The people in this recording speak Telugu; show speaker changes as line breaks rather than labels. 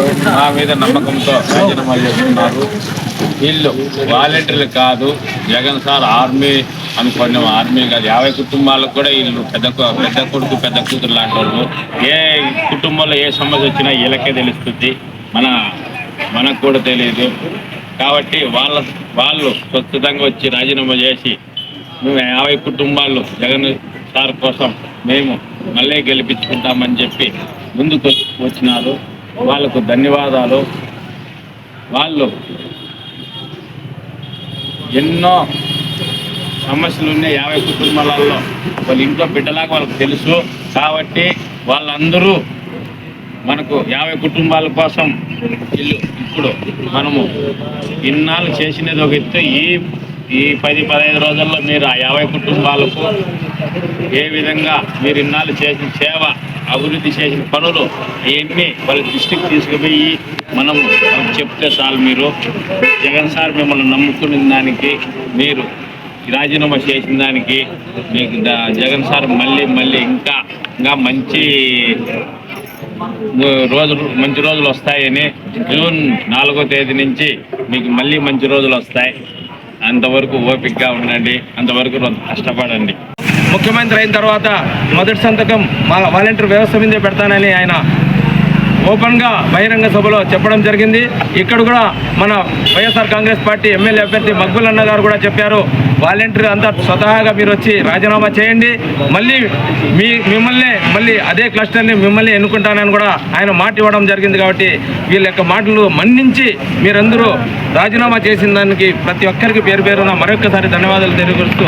చేస్తున్నారు. మా మీద నమ్మకంతో రాజీనామా చేస్తున్నారు. వీళ్ళు వాలంటీర్లు కాదు. జగన్ సార్ ఆర్మీ అనుకోండి ఆర్మీ కాదు. యాభై కుటుంబాలకు కూడా వీళ్ళు పెద్ద పెద్ద కొడుకు పెద్ద కూతురు లాంటి వాళ్ళు. ఏ కుటుంబంలో ఏ సమస్య వచ్చినా వీళ్ళకే తెలుస్తుంది. మన మనకు కూడా తెలియదు కాబట్టి వాళ్ళ వాళ్ళు స్వచ్ఛతంగా వచ్చి రాజీనామా చేసి మేము యాభై కుటుంబాలు జగన్ సార్ కోసం మేము మళ్ళీ గెలిపించుకుంటామని చెప్పి ముందుకు వచ్చినారు. వాళ్ళకు ధన్యవాదాలు. వాళ్ళు ఎన్నో సమస్యలు ఉన్నాయి. యాభై కుటుంబాలలో వాళ్ళ ఇంట్లో బిడ్డలాగా వాళ్ళకి తెలుసు. కాబట్టి వాళ్ళందరూ మనకు యాభై కుటుంబాల కోసం ఇల్లు ఇప్పుడు మనము ఇన్నాళ్ళు చేసినది ఒక ఎత్తు. ఈ ఈ పది పదహైదు రోజుల్లో మీరు ఆ యాభై కుటుంబాలకు ఏ విధంగా మీరు ఇన్నాళ్ళు చేసిన సేవ అభివృద్ధి చేసిన పనులు ఇవన్నీ వాళ్ళ దృష్టికి తీసుకుపోయి మనం చెప్తే చాలు మీరు. జగన్ సార్ మిమ్మల్ని నమ్ముకున్న దానికి మీరు రాజీనామా చేసిన దానికి మీకు జగన్ సార్ మళ్ళీ మళ్ళీ ఇంకా ఇంకా మంచి రోజులు మంచి రోజులు వస్తాయని జూన్ నాలుగో తేదీ నుంచి మీకు మళ్ళీ మంచి రోజులు వస్తాయి. అంతవరకు ఓపికగా ఉండండి. అంతవరకు కష్టపడండి.
ముఖ్యమంత్రి అయిన తర్వాత మొదటి సంతకం మా వాలంటీర్ వ్యవస్థ మీదే పెడతానని ఆయన ఓపెన్గా బహిరంగ సభలో చెప్పడం జరిగింది. ఇక్కడ కూడా మన వైఎస్ఆర్ కాంగ్రెస్ పార్టీ ఎమ్మెల్యే అభ్యర్థి మక్బుల్ అన్న గారు కూడా చెప్పారు. వాలంటీర్ అంతా స్వతహాగా మీరు వచ్చి రాజీనామా చేయండి. మళ్ళీ మీ మిమ్మల్ని మళ్ళీ అదే క్లస్టర్ని మిమ్మల్ని ఎన్నుకుంటానని కూడా ఆయన మాట ఇవ్వడం జరిగింది కాబట్టి వీళ్ళ యొక్క మాటలు మన్నించి మీరందరూ రాజీనామా చేసిన దానికి ప్రతి ఒక్కరికి పేరు పేరున మరొకసారి ధన్యవాదాలు తెలియజేస్తూ